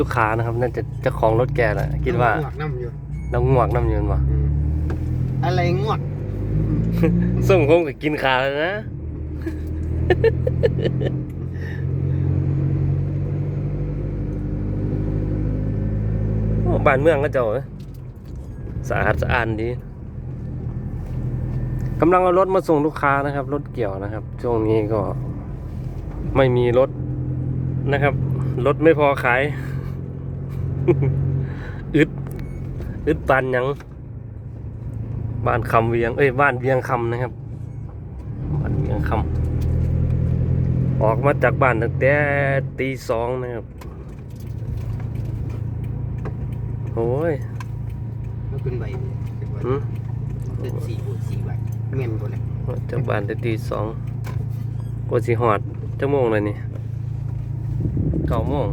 ลูกค้านะครับน่าจะเจ้าของรถแกแหละคิดว่างวกน้ำอยู่เรางวกน้ำยืนวะอืมอะไรงวกส่งคงกับกินขาแล้วนะโอ้บ้านเมืองก็เจ้าเอ้ยสะอาดสะอาดดีกำลังเอารถมาส่งลูกค้านะครับ รถเกี่ยวนะครับ ช่วงนี้ก็ไม่มีรถนะครับ รถไม่พอขาย อึดอึดปานหยังบ้านคำเวียง เอ้ยบ้านเวียงคำนะครับบ้านเวียงคำออกมาจากบ้านตั้งแต่ตีสองนะครับโอ้ยมันเป็นใบเป็นใบหืมเป็นสี่บวกสี่ใบเมียนหมดเลยออกจากบ้านแต่ตีสองกว่าสิหอดจักโมงเลยนี่เก้าโมง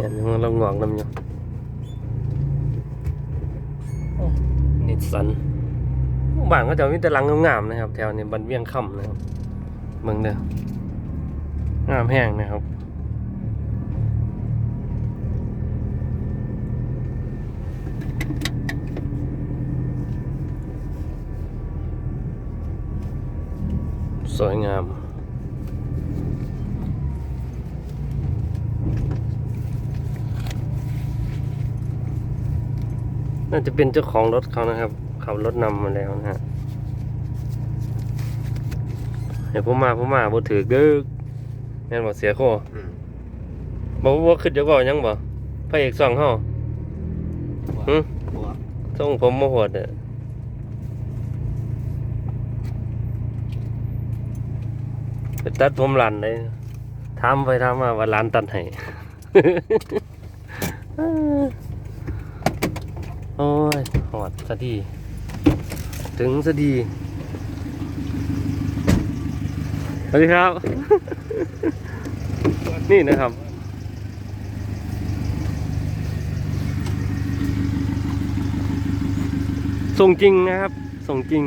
เนี่ยมันเรางอกน้ำอยู่นิสสันบ้านก็จะมีแต่หลังงามๆนะครับ แถวนี้บันเวียงค่ำนะครับเมืองเด้องามแห้งนะครับสวยงาม น่าจะเป็นเจ้าของรถเขานะครับ ขับรถนำมาแล้วนะฮะเดี๋ยวผมมาผมมาบ่ถือเด้อแม่นบ่เสียโคอืมบ่บ่ขึ้นจะก่อยังบ่พระเอกสองเฮาหืมบวกทรงผมบ่โหดเด้อไปตัดผมหลันเลยถามไปถามมาว่าหลานตัดให้ โอ้ยหอดสะดี ถึงสะดี สวัสดีครับ นี่นะครับ ส่งจริงนะครับ ส่งจริง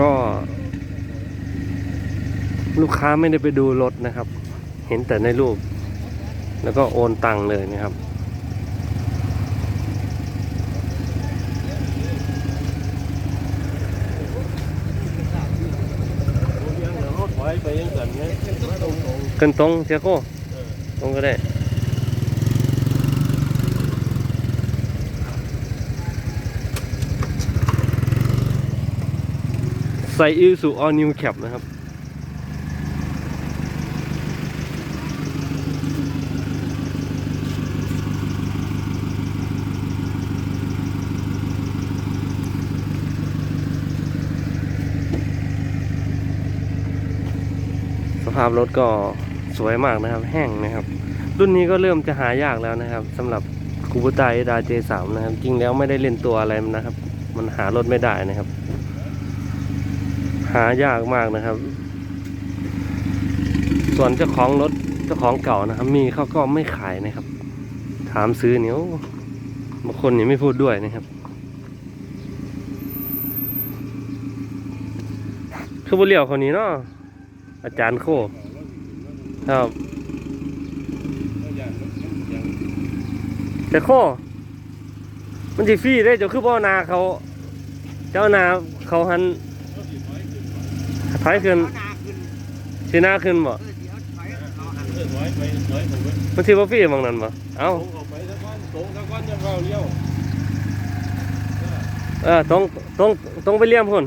ก็ ลูกค้าไม่ได้ไปดูรถนะครับ เห็นแต่ในรูป แล้วก็โอนตังค์เลยนะครับ ขึ้นตรงเสียโก้ตรงก็ได้ใส่อิสุออนิวแคปนะครับ ภาพรถก็สวยมากนะครับ แห้งนะครับ รุ่นนี้ก็เริ่มจะหายากแล้วนะครับสำหรับคูบูตาเอดาเจสามนะครับ จริงแล้วไม่ได้เล่นตัวอะไรนะครับ มันหารถไม่ได้นะครับ หายากมากนะครับ ส่วนเจ้าของรถเจ้าของเก่านะครับ มีเขาก็ไม่ขายนะครับ ถามซื้อเนี่ยโอ้บางคนเนี่ยไม่พูดด้วยนะครับคือบุเรียวคนนี้เนาะ อาจารย์โคครับแต่โคมันสิฟรีได้เจ้าคือบ่นาเขา เจ้านาเขาหันถอยขึ้นเอาหน้าขึ้นสิหน้าขึ้นบ่เออเดี๋ยวถอยเอาหันเออถอยไปถอยผมไปมันสิบ่ฟรีบางนั้นบ่เอ้าตรงออกไปสักวันตรงสักวันจะเข้าเลี้องตรงตรงไปเลี่ยมพุ่น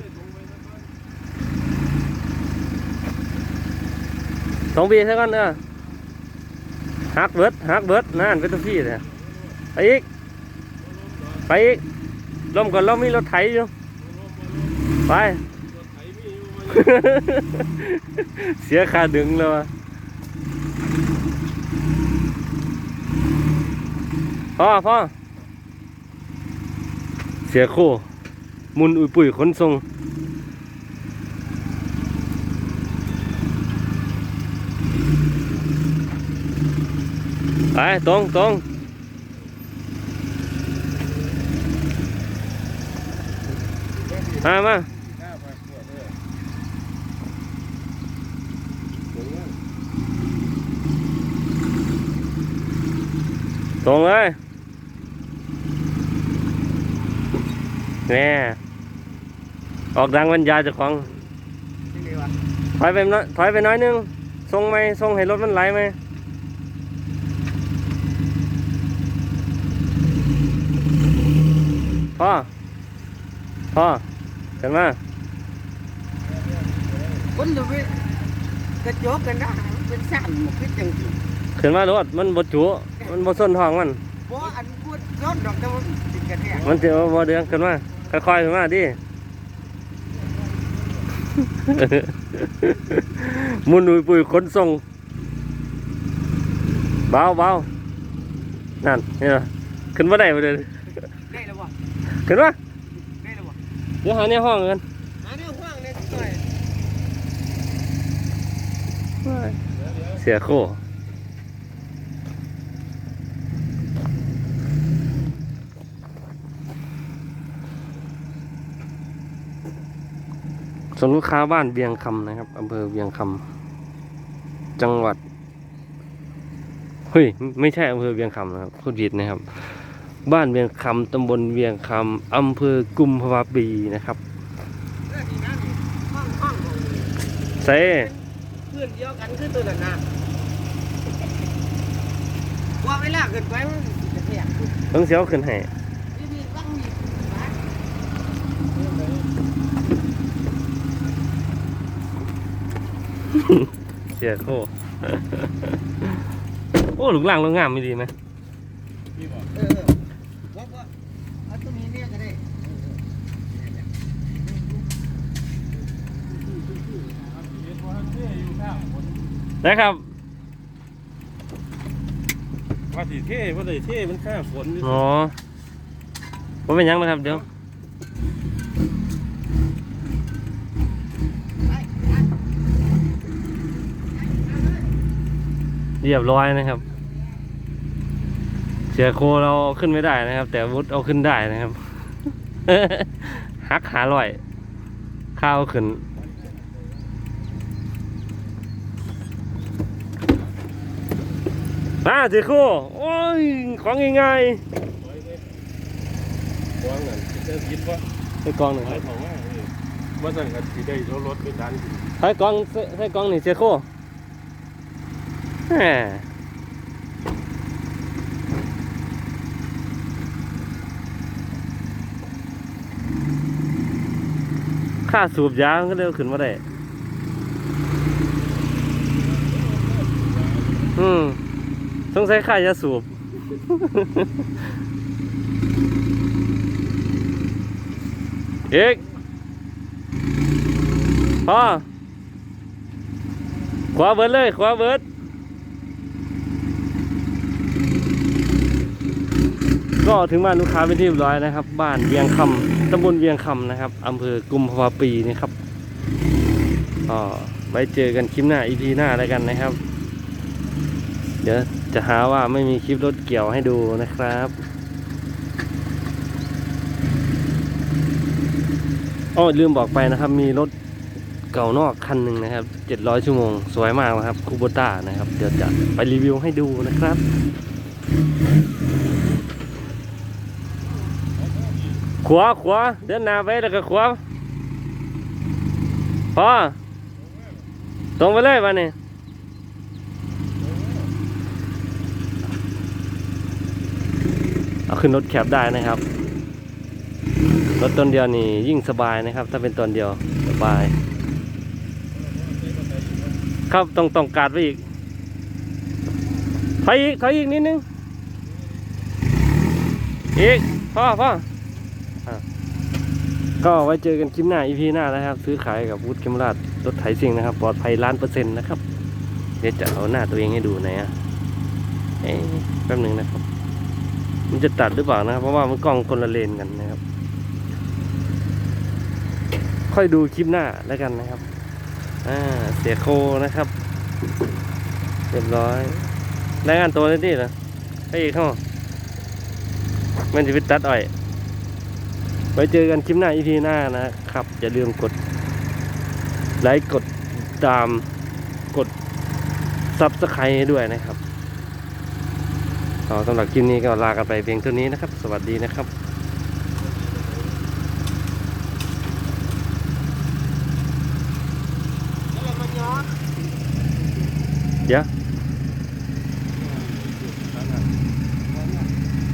ตรงบีซะก่อนเออหักเบิดหักเบิดนั่นเป็นตัวพี่เลยไปอีก ไปอีกลมก่อนเรามีรถไถอยู่ไปรถไถมีอยู่มาเสียค่าดึงแล้วะพ่อพ่อเสียโคมุนอุยปุ๋ยขนส่ง ไปตรงตรงมามาหน้าไปปวดเลยตรงเลยแน่ออกดังบรรยายเจ้าของที่นี่วะถอยไปน้อยถอยไปน้อยนึงทรงไหมทรงให้รถมันไหลไหม พ่อ พ่อเห็นไหมาคนจะไปกระจกกันได้เป็นสั้นหมดคือจังสิขึ้นมารถมันบดจุมันบดส้นทองมันเพราะอันพูดร้อนดอกแต่ว่าติดกระแทกมันจะบ่เดืองขึ้นมาค่อยๆขึ้นมาดิมุนอุยปุยขนส่งเบาเบานั่นเห็นไหมขึ้นมาได้บ่เด้อได้แล้ววะขึ้นมาได้แล้ววะเดี๋ยวหาในห้องกันอันนี้ห้างเนี่ยหน่อยเสียโคส่วนลูกค้าบ้านเวียงคำนะครับอำเภอเวียงคำจังหวัด เฮ้ย ไม่ใช่อำเภอเวียงคำนะครับพูดผิดนะครับ บ้านเวียงคำตำบลเวียงคำอำเภอกุมภาวะปีนะครับเออนี่นะนี่ห้องห้องของนี่เซ่เพื่อนเดียวกันคือตัวนั้นนะว่าเวลาเกินไปมันสิกระแทกต้องเสียวขึ้นให้นี่นี่ต้องมีนะเสียโคโอ้ลูกหล่างลูกงามไม่ดีไหมพี่บอกเออว่าว่าเอาตัวนี้เนี่ยก็ได้ เห็นว่าเท่อยู่ข้างคน นะครับว่าสิเท่ว่าได้เท่มันข้างฝนอ๋อว่าเป็นหยังนะครับเดี๋ยวเรียบร้อยนะครับ เสียโคเราเอาขึ้นไม่ได้นะครับ แต่วุฒเอาขึ้นได้นะครับหักหาลอย ข้าวขึ้น มาเสียโคโอ้ยของง่ายวางนั่นจะคิดว่าๆให้กองหนึ่งหายของว่าเออว่าสั่งกันสิได้รถไปดันให้กองให้กองหนึ่งเสียโคแหมค่าสูบยามันก็เร็วขึ้นมาได้ อืม สงสัยค่ายาสูบเอกพ่อขวาเบิร์ดเลย ขวาเบิร์ดก็ถึงบ้านลูกค้าเป็นที่เรียบร้อยนะครับ บ้านเวียงคำตำบลเวียงคำนะครับอำเภอกุมภาวะปีนะครับก็ไว้เจอกันคลิปหน้าอีพีหน้าแล้วกันนะครับ เดี๋ยว จะหาว่าไม่มีคลิปรถเกี่ยวให้ดูนะครับอ้อลืมบอกไปนะครับ มีรถเก่านอกคันหนึ่งนะครับ700ชั่วโมง สวยมากนะครับคูโบต้านะครับ เดี๋ยวจะไปรีวิวให้ดูนะครับขวาขวาเดินหน้าไปแล้วก็ขวาพอตรงไปเลยวันนี้ เอา ขึ้นรถแคบได้นะครับ รถตนเดียวนี่ยิ่งสบายนะครับ ถ้าเป็นตนเดียวสบาย ครับต้องต้องการไว้อีกถอยอีกถอยอีกนิดนึง อีกพ่อพ่ออะก็ไว้เจอกันคลิปหน้า EP หน้านะครับ ซื้อขายกับวุฒิเคมราชรถไถซิ่งนะครับ ปลอดภัยล้านเปอร์เซ็นต์นะครับ เดี๋ยวจะเอาหน้าตัวเองให้ดูหน่อยอะเอ๊ะแป๊บหนึ่งนะครับ มันจะตัดหรือเปล่านะครับ เพราะว่ามันกล้องคนละเลนกันนะครับ ค่อยดูคลิปหน้าแล้วกันนะครับ อ่า เสียโคนะครับ เรียบร้อยรายงานตัวเลยดิเหรอไอ้อีกเข้ามันจะไปตัดอ้อย ไว้เจอกันคลิปหน้าอีพีหน้านะครับ อย่าลืมกด ไลค์กดตามกดซับสไครต์ด้วยนะครับ เอาสำหรับคลิปนี้ก็ลากันไปเพียงเท่านี้นะครับ สวัสดีนะครับแล้วมันย้อนเดี๋ยว